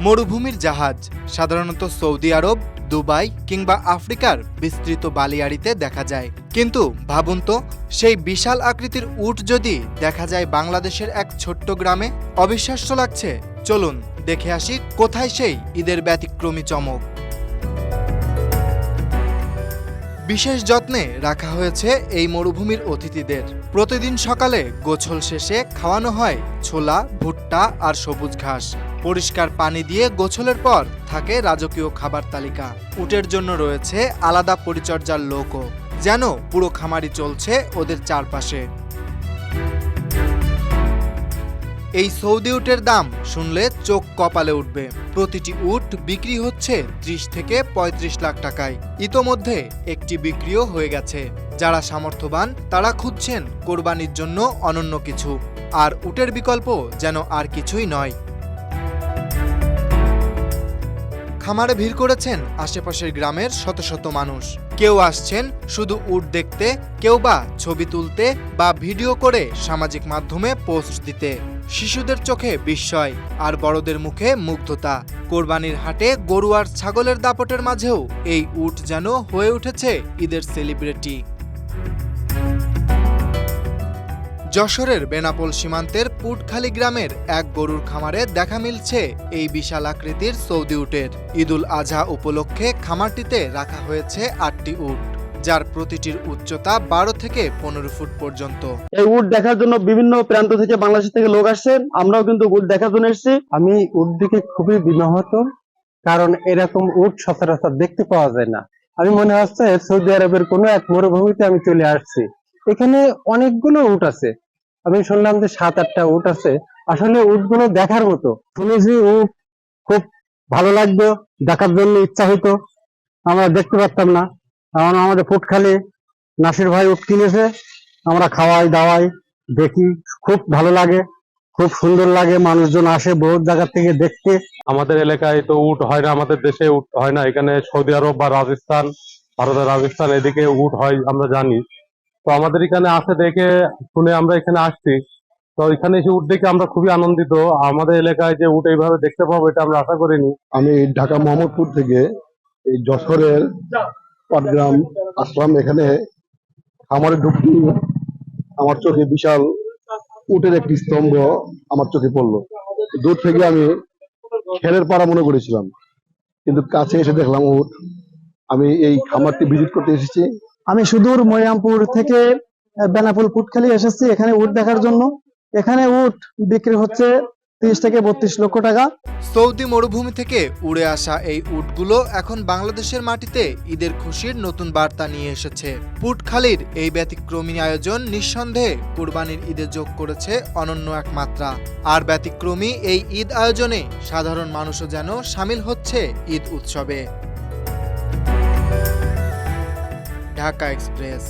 মরুভূমির জাহাজ, সাধারণত সৌদি আরব, দুবাই কিংবা আফ্রিকার বিস্তৃত বালিয়াড়িতে দেখা যায়। কিন্তু ভাবুন তো, সেই বিশাল আকৃতির উট যদি দেখা যায় বাংলাদেশের এক ছোট্ট গ্রামে, অবিশ্বাস্য লাগছে। চলুন দেখে আসি কোথায় সেই ঈদের ব্যতিক্রমী চমক। বিশেষ যত্নে রাখা হয়েছে এই মরুভূমির অতিথিদের। প্রতিদিন সকালে গোছল শেষে খাওয়ানো হয় ছোলা, ভুট্টা আর সবুজ ঘাস। পরিষ্কার পানি দিয়ে গোছলের পর থাকে রাজকীয় খাবার তালিকা। উটের জন্য রয়েছে আলাদা পরিচর্যার লোকও, যেন পুরো খামারি চলছে ওদের চারপাশে। এই সৌদি উটের দাম শুনলে চোখ কপালে উঠবে। প্রতিটি উট বিক্রি হচ্ছে ত্রিশ থেকে ৩৫ লাখ টাকায়। ইতোমধ্যে একটি বিক্রিও হয়ে গেছে। যারা সামর্থ্যবান, তারা খুঁজছেন কোরবানির জন্য অনন্য কিছু। আর উটের বিকল্প যেন আর কিছুই নয়। খামারে ভিড় করেছেন আশেপাশের গ্রামের শত শত মানুষ। কেউ আসছেন শুধু উট দেখতে, কেউ বা ছবি তুলতে বা ভিডিও করে সামাজিক মাধ্যমে পোস্ট দিতে। শিশুদের চোখে বিস্ময় আর বড়দের মুখে মুগ্ধতা। কোরবানির হাটে গরু আর ছাগলের দাপটের মাঝেও এই উট যেন হয়ে উঠেছে ঈদের সেলিব্রিটি। যশোরের বেনাপোল সীমান্তের পুটখালি গ্রামের এক গরুর খামারে দেখা মিলছে এই বিশাল আকৃতির সৌদি উটের। ঈদুল আজহা উপলক্ষে খামারটিতে রাখা হয়েছে আটটি উট যার প্রতিটির উচ্চতা বারো থেকে পনেরো ফুট পর্যন্ত। এই উট দেখার জন্য বিভিন্ন প্রান্ত থেকে বাংলাদেশ থেকে লোক আসছেন। আমরাও কিন্তু উট দেখার জন্য এসেছি। আমি উট দিকে খুবই বিমোহিত কারণ এরকম উট সচরাচর দেখতে পাওয়া যায় না। আমি মনে হচ্ছে সৌদি আরবের কোনো এক মরুভূমিতে আমি চলে আসছি। এখানে অনেকগুলো উট আছে। আমি শুনলাম যে সাত, আটটা উট আছে। আসলে উটগুলো দেখার মতো। শুনেছি উট খুব ভালো লাগবে দেখার জন্য ইচ্ছা হইতো। আমরা দেখতে পারতাম না। কারণ আমাদের ফুটখালি নাসির ভাই উট কিনেছে। আমরা খাওয়াই, দাওয়াই, দেখি। খুব ভালো লাগে, খুব সুন্দর লাগে। মানুষজন আসে বহুত জায়গা থেকে দেখতে। আমাদের এলাকায় তো উট হয় না, আমাদের দেশে উট হয় না। এখানে সৌদি আরব বা রাজস্থান, ভারতের রাজস্থান, এদিকে উট হয়, আমরা জানি। তো আমাদের এখানে আসে দেখে শুনে আমরা এখানে আসছি। তো এখানে এসে উট দেখে আমরা খুবই আনন্দিত। আমাদের এলাকায় যে উট এইভাবে দেখতে পাবো এটা আমরা আশা করিনি। আমি ঢাকা মোহাম্মদপুর থেকে এই যশোরের পাটগ্রাম আসলাম এখানে খামারে ঢুকতে আমার চোখে বিশাল উটের একটি স্তম্ভ আমার চোখে পড়ল। দূর থেকে আমি খেলের পাড়া মনে করেছিলাম। কিন্তু কাছে এসে দেখলাম উট। আমি এই খামারটি ভিজিট করতে এসেছি। আমি সুদূর মরিয়ামপুর থেকে বেনাপুল পুটখালি এসেছি এখানে উট দেখার জন্য। এখানে উট বিক্রি হচ্ছে তিরিশ থেকে বত্রিশ লক্ষ টাকা। সৌদি মরুভূমি থেকে উড়ে আসা এই উটগুলো এখন বাংলাদেশের মাটিতে ঈদের খুশির নতুন বার্তা নিয়ে এসেছে। পুটখালির এই ব্যতিক্রমী আয়োজন নিঃসন্দেহে কুরবানির ঈদে যোগ করেছে অনন্য এক মাত্রা আর ব্যতিক্রমী এই ঈদ আয়োজনে সাধারণ মানুষও যেন সামিল হচ্ছে ঈদ উৎসবে। ঢাকা এক্সপ্রেস